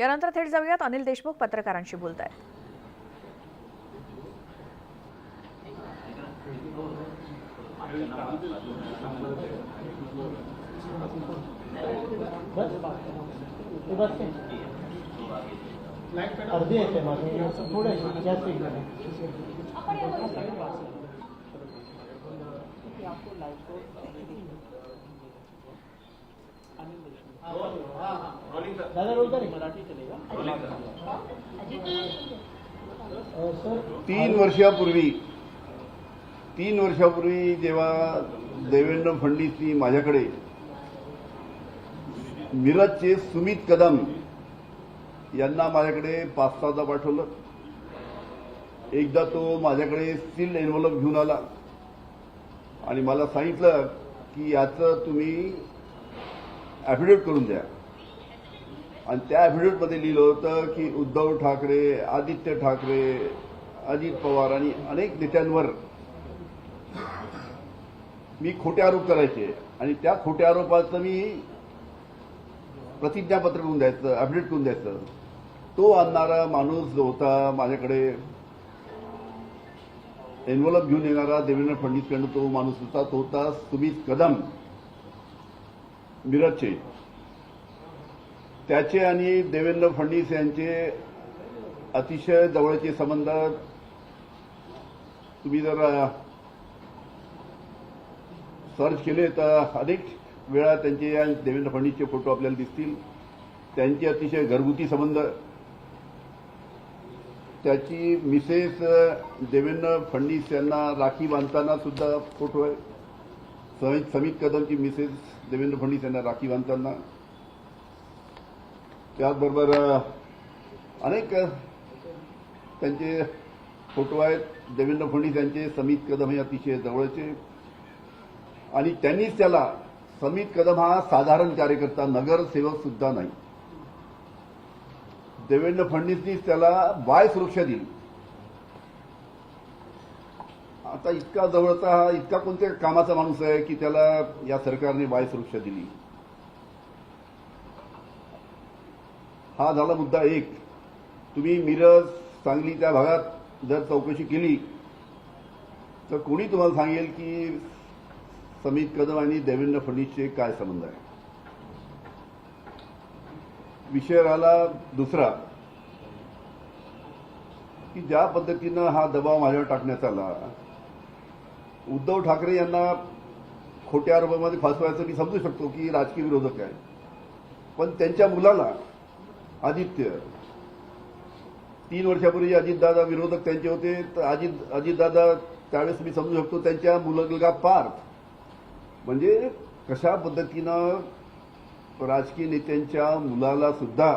यानंतर थेट जाऊयात. अनिल देशमुख पत्रकारांशी बोलत आहेत ते बस अर्धी येते माझं. जास्त दादा रोल करें तीन वर्षापूर्वी तीन वर्षापूर्वी जेव्हा देवेंद्र फडणवीसनी माझ्याकडे मिरजचे सुमित कदम यांना माझ्याकडे पाच सहादा पाठवलं. एकदा तो माझ्याकडे सील एन्व्हलप घेऊन आला आणि मला सांगितलं की याचं तुम्ही ॲफिडेविट करून द्या. आणि त्या ॲफिडेविटमध्ये लिहिलं होतं की उद्धव ठाकरे आदित्य ठाकरे अजित पवार आणि अनेक नेत्यांवर मी खोटे आरोप करायचे. आणि त्या खोट्या आरोपाचं मी प्रतिज्ञापत्र करून द्यायचं ॲफिडेविट करून द्यायचं. तो आणणारा माणूस जो होता माझ्याकडे एन्व्हलप घेऊन येणारा देवेंद्र फडणवीसकडनं तो माणूस होता. तो होता सुमित कदम. मिरजचे. त्याचे आणि देवेंद्र फडणवीस यांचे अतिशय जवळचे संबंध तुम्ही जर सर्च केले तर अनेक वेळा त्यांचे या देवेंद्र फडणवीसचे फोटो आपल्याला दिसतील. त्यांचे अतिशय घरगुती संबंध. त्याची मिसेस देवेंद्र फडणवीस यांना राखी बांधताना सुद्धा फोटो आहे. समित समित कदमची मिसेस देवेंद्र फडणवीस यांना राखी बांधताना. त्याचबरोबर अनेक त्यांचे फोटो आहेत. देवेंद्र फडणवीस यांचे समित कदम हे अतिशय जवळचे. आणि त्यांनीच त्याला समित कदम हा साधारण कार्यकर्ता नगरसेवक सुद्धा नाही. देवेंद्र फडणवीसनीच त्याला वाय सुरक्षा दिली. आता इतका जवळचा हा इतका कोणत्या कामाचा माणूस आहे की त्याला या सरकारने वाय सुरक्षा दिली? हा झाला मुद्दा एक. तुम्ही मिरज सांगली त्या भागात जर चौकशी केली तर कोणी तुम्हाला सांगेल की समित कदम आणि देवेंद्र फडणवीसचे काय संबंध आहे? विषय राहिला दुसरा की ज्या पद्धतीनं हा दबाव माझ्यावर टाकण्यात आला उद्धव ठाकरे यांना खोट्या आरोपामध्ये फसवायचं मी समजू शकतो की राजकीय विरोधक आहे. पण त्यांच्या मुलाला आदित्य तीन वर्षापूर्वी अजितदादा विरोधक त्यांचे होते तर अजित अजितदादा त्यावेळेस मी समजू शकतो त्यांच्या मुलगा पार्थ म्हणजे कशा पद्धतीनं राजकीय नेत्यांच्या मुलाला सुद्धा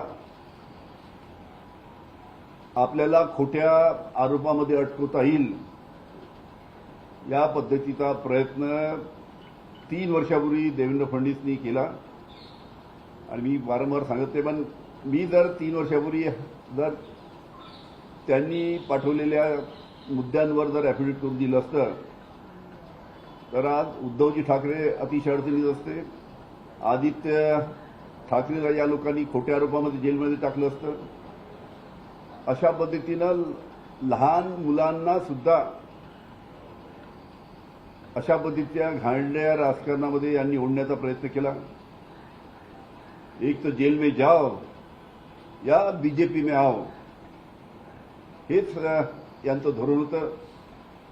आपल्याला खोट्या आरोपामध्ये अटकवता येईल या पद्धतीचा प्रयत्न तीन वर्षापूर्वी देवेंद्र फडणवीसनी केला. आणि मी वारंवार सांगते पण मी जर तीन वर्षापूर्वी जर त्यांनी पाठवलेल्या मुद्द्यांवर जर ॲफिडेविट करून दिलं असतं तर आज उद्धवजी ठाकरे अतिशय अडचणीत असते. आदित्य ठाकरे या लोकांनी खोट्या आरोपामध्ये जेलमध्ये टाकलं असतं. अशा पद्धतीनं लहान मुलांना सुद्धा अशा पद्धतीच्या घाणल्या राजकारणामध्ये यांनी ओढण्याचा प्रयत्न केला. एक तर जेल में जाओ या बीजेपी में आओ. हेच यांचं धोरण होतं.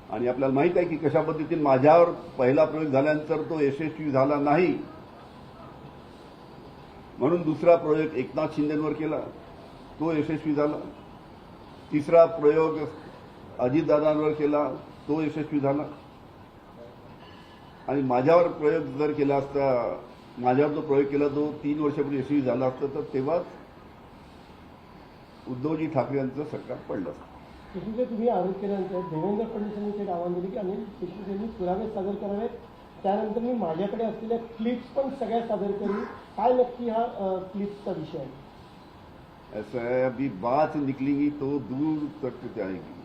आणि आपल्याला माहीत आहे की कशा पद्धतीने माझ्यावर पहिला प्रयोग झाल्यानंतर तो यशस्वी झाला नाही. म्हणून दुसरा प्रयोग एकनाथ शिंदेवर केला. तो यशस्वी झाला. तिसरा प्रयोग अजितदादांवर केला. तो यशस्वी झाला. आणि माझ्यावर प्रयोग जर केला असता माझ्यावर जो प्रयोग केला तो तीन वर्षापूर्वी यशस्वी झाला असता तर तेव्हाच उद्धवजी ठाकरे यांचं सरकार पडलं असतं. तुम्ही आरोप केल्यानंतर देवेंद्र फडणवीस यांनी ते दिले की अनिल देशमुख यांनी पुरावे सादर करावे. त्यानंतर मी माझ्याकडे असलेल्या क्लिप्स पण सगळ्या सादर करू. काय नक्की हा क्लिप्सचा विषय आहे? ऐसा है अभी बात निकलेगी तो दूर तक जाएगी.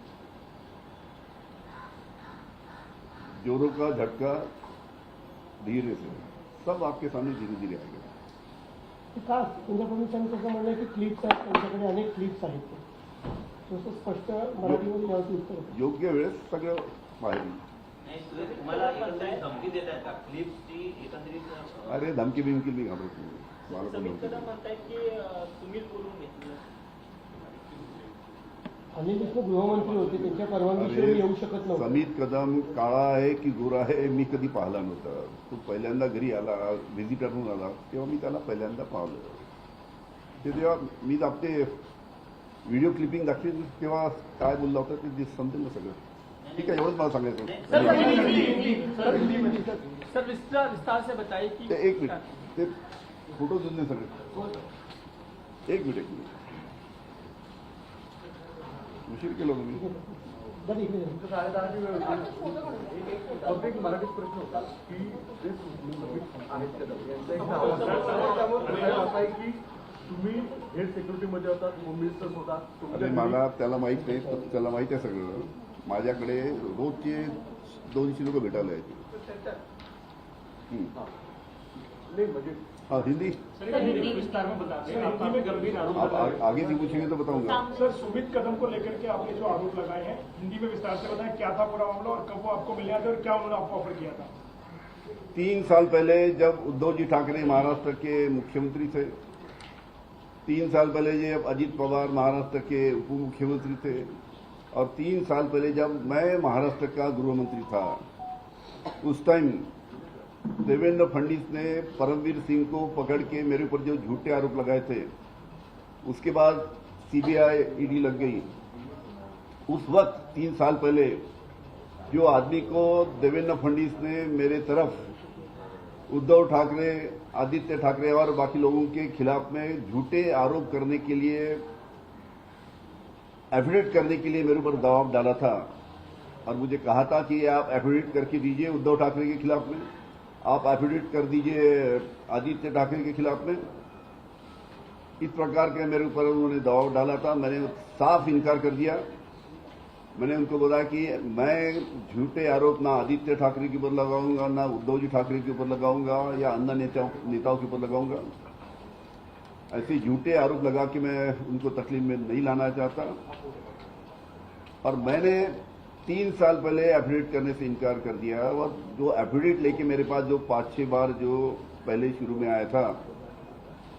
जोरों का झटका धीरे से। सब आपके सामने धीरे धीरे आएगा। ते का असं म्हणणं क्लिप्स आहेत त्यांच्याकडे अनेक क्लिप्स आहेत तसं स्पष्ट मराठीमध्ये यावरती उत्तर योग्य वेळेस सगळं बाहेर नाही सुरेश तुम्हाला धमकी देत आहेत का? क्लिप्सची एकंदरीत अरे धमकी बिमकी मी घाबरत नाही. मला अनिल देशमुख गृहमंत्री होते त्यांच्या परवानगीशिवाय येऊ शकत नव्हतं. समीत कदम काळा आहे की गोरा आहे मी कधी पाहिला नव्हता. तो पहिल्यांदा घरी आला व्हिजिटर म्हणून आला तेव्हा मी त्याला पहिल्यांदा पाहिलं. ते जेव्हा मी आपले व्हिडिओ क्लिपिंग दाखवेन तेव्हा काय बोलला होता ते दिस- समजेल ना सगळं? ठीक आहे एवढंच मला सांगायचं सर धन्यवाद. सर विस्तार विस्तार से बताइए कि ते एक मिनिट ते फोटो जुळले सगळे. एक मिनिट एक मिनिट. उशीर केलो तुम्ही प्रश्न होता. की की तुम्ही होता अरे मला त्याला माहीत नाही त्याला माहीत आहे सगळं. माझ्याकडे रोजचे दोनशे लोक भेटायला आहेत नाही हाँ हिंदी। विस्तार में बताते हैं आपका गंभीर आरोप आप आ, आगे भी पूछेंगे तो बताऊँगा। सर सुमित कदम को लेकर के आपने जो आरोप लगाए हैं हिंदी में विस्तार से बताएँ क्या था पूरा मामला और कब वो आपको मिले थे और क्या उन्होंने आपको ऑफ़र किया था? तीन साल पहले जब उद्धव जी ठाकरे महाराष्ट्र के मुख्यमंत्री थे तीन साल पहले जब अजीत पवार महाराष्ट्र के उप मुख्यमंत्री थे और तीन साल पहले जब मैं महाराष्ट्र का गृहमंत्री था उस टाइम देवेंद्र फडणवीस ने परमवीर सिंह को पकड़ के मेरे ऊपर जो झूठे आरोप लगाए थे, उसके बाद सीबीआई ईडी लग गई। उस वक्त, तीन साल पहले, जो आदमी को देवेंद्र फडणवीस ने मेरे तरफ़ उद्धव ठाकरे, आदित्य ठाकरे और बाकी लोगों के खिलाफ में झूठे आरोप करने के लिए एफिडेविट करने के लिए मेरे ऊपर दबाव डाला था। और मुझे कहा था कि आप एफिडेविट करके दीजिए उद्धव ठाकरे के खिलाफ में। आप एफिडेविट कर दीजिए आदित्य ठाकरे के खिलाफ में। इस प्रकार के मेरे ऊपर उन्होंने दबाव डाला था, मैंने साफ़ इनकार कर दिया। मैंने उनको बोला कि मैं झूठे आरोप ना आदित्य ठाकरे के ऊपर लगाऊँगा, ना उद्धव जी ठाकरे के ऊपर लगाऊँगा, या अन्य नेताओं नेताओं के ऊपर लगाऊँगा। ऐसे झूठे आरोप लगा के मैं उनको तकलीफ़ में नहीं लाना चाहता। और मैंने तीन साल पहले एफिडेविट करने से इनकार कर दिया और जो एफिडेविट लेके मेरे पास जो पाँच छह बार जो पहले शुरू में आया था,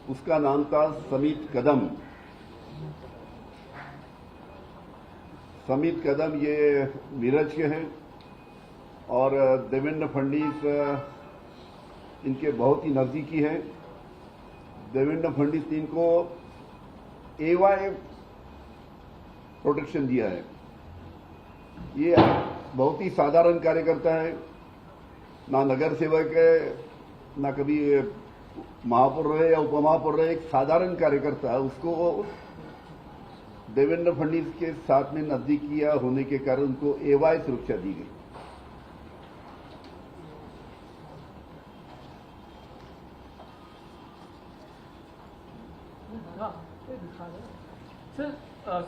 उसका नाम था समित कदम। समित कदम ये नीरज के हैं और देवेंद्र फडणवीस, इनके बहुत ही नजदीकी हैं। देवेंद्र फडणवीस ने इनको एवाई प्रोटेक्शन दिया है। ये बहुत ही साधारण कार्यकर्ता है। ना नगर सेवक है ना कभी महापौर रहे या उपमहापौर रहे एक साधारण कार्यकर्ता है। उसको देवेंद्र फडणवीस के साथ में नजदीकिया होने के कारण उनको एवाई सुरक्षा दी गई। हाँ, सर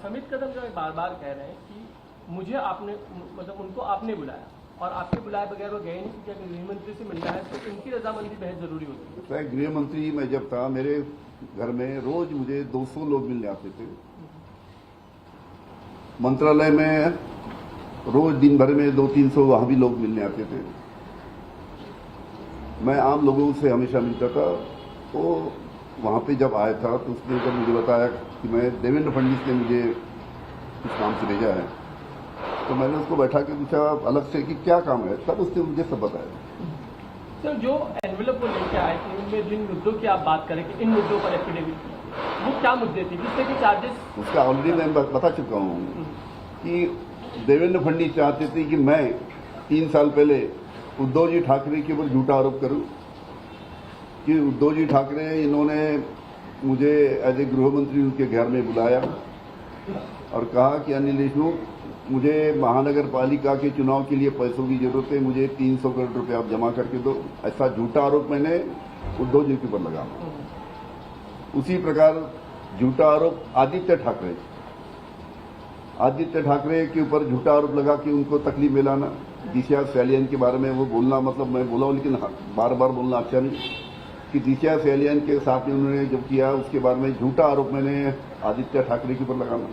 समीत कदम जो है बार बार कह रहे हैं कि मुझे आपने मतलब उनको आपने बुलाया। और आपके बुलाए बगैर वो गए नहीं, क्योंकि गृह मंत्री से मिलना है तो उनकी रजामंदी बेहद ज़रूरी होती है। गृह मंत्री मैं जब था, मेरे घर में रोज मुझे 200 लोग मिलने आते थे। मंत्रालय में रोज दिन भर में दो तीन सौ वहाँ भी लोग मिलने आते थे। मैं आम लोगों से हमेशा मिलता था। वो वहाँ पे जब आया था तो उसने जब मुझे बताया कि मैं देवेंद्र फडणवीस ने मुझे इस काम से भेजा है। तो मैंने उसको बैठा के पूछा अलग से कि क्या काम है? तब उसने मुझे सब बताया। सर जो एनवेलप वो लेके आए थे उनमें जिन मुद्दों की आप बात करें कि इन मुद्दों पर एफिडेविट वो क्या मुद्दे थे? जिससे कि चार्जेस उसका ऑलरेडी मैं बता चुका हूँ कि देवेंद्र फडणवीस चाहते थे कि मैं तीन साल पहले उद्धव जी ठाकरे के ऊपर झूठा आरोप करूँ। कि उद्धव जी ठाकरे इन्होंने मुझे एज ए गृह मंत्री उनके घर में बुलाया और कहा कि अनिल देशमुख मुझे महानगर पालिका के चुनाव के लिए पैसों की ज़रूरत है मुझे तीन सौ करोड़ रुपए आप जमा करके दो। ऐसा झूठा आरोप मैंने उद्धव जी के ऊपर लगा उसी प्रकार झूठा आरोप आदित्य ठाकरे आदित्य ठाकरे के ऊपर झूठा आरोप लगा कि उनको तकलीफ़ मिलाना दिशा सैलियन के बारे में वो बोलना मतलब मैं बोला हूँ, लेकिन बार बार बोलना अच्छा नहीं। कि दिशा सैलियन के साथ में उन्होंने जो किया उसके बारे में झूठा आरोप मैंने आदित्य ठाकरे के ऊपर लगाना।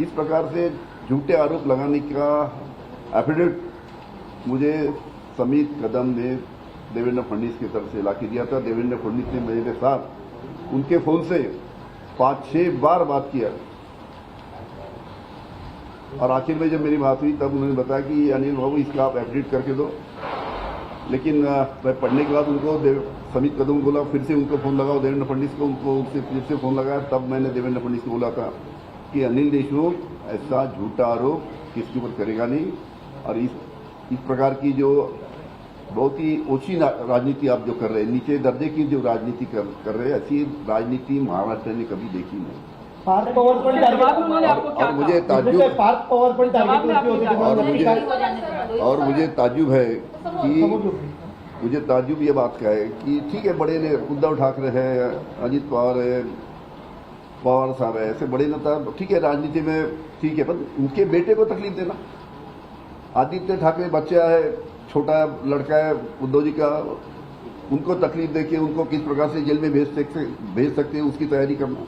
इस प्रकार से झूठे आरोप लगाने का एफिडेविट मुझे समीत कदम ने देवेंद्र फडणवीस की तरफ़ से ला दिया था। देवेंद्र फडणवीस ने मेरे साथ उनके फ़ोन से पाँच, छह बार बात किया। और आखिर में जब मेरी बात हुई, तब उन्होंने बताया कि अनिल बाबू, इसका आप एफिडेविट करके दो। लेकिन मैं पढ़ने के बाद उनको समीत कदम बोला, फिर से उनको फ़ोन लगाओ। देवेंद्र फडणवीस को उनको उनसे फिर से फ़ोन लगाया। तब मैंने देवेंद्र फडणवीस को बोला था कि अनिल देशमुख ऐसा झूठा आरोप किसके ऊपर करेगा नहीं? और इस इस प्रकार की जो बहुत ही ना- राजनीति आप जो कर रहे हैं नीचे दर्जे की जो राजनीति कर, कर रहे हैं ऐसी राजनीति महाराष्ट्र ने कभी देखी नहीं। पार्थ पवार और? मुझे पार्थ पवार तुम्हाला और मुझे और मुझे ताज्जुब है कि मुझे ताजुब ये बात का है कि ठीक है बड़े ने उद्धव ठाकरे है अजित पवार है पवार साहब है, ऐसे बड़े नेता, ठीक है, राजनीति में ठीक है, पर उनके बेटे को तकलीफ़ देना। आदित्य ठाकरे बच्चा है, छोटा लड़का है, उद्धव जी का, उनको तकलीफ़ देके उनको किस प्रकार से जेल में भेज सकते भेज सकते हैं, उसकी तैयारी करना।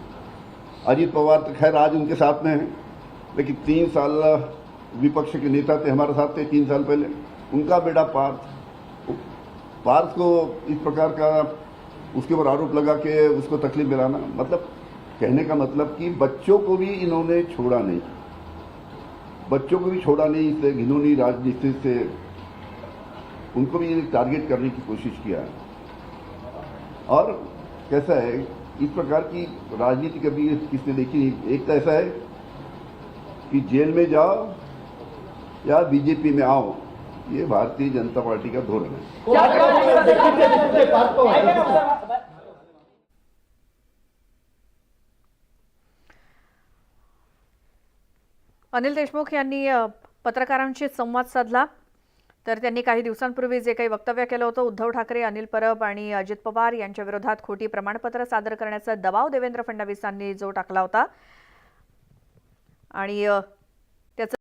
अजीत पवार तो खैर आज उनके साथ में है, लेकिन तीन साल विपक्ष के नेता थे, हमारे साथ थे तीन साल पहले। उनका बेटा पार्थ पार्थ को इस प्रकार का उसके ऊपर आरोप लगा के उसको तकलीफ़ दिलाना मतलब कहने का मतलब कि बच्चों को भी इन्होंने छोड़ा नहीं। बच्चों को भी छोड़ा नहीं इस घिनौनी राजनीति से उनको भी टारगेट करने की कोशिश किया है। और कैसा है इस प्रकार की राजनीति कभी किसने देखी नहीं। एक तो ऐसा है कि जेल में जाओ या बीजेपी में आओ ये भारतीय जनता पार्टी का धोरण है? अनिल देशमुख यांनी पत्रकारांशी संवाद साधला. तर त्यांनी काही दिवसांपूर्वी जे काही वक्तव्य केलं होतं उद्धव ठाकरे अनिल परब आणि अजित पवार यांच्या विरोधात खोटी प्रमाणपत्र सादर करण्याचा दबाव देवेंद्र फडणवीसांनी जो टाकला होता. आणि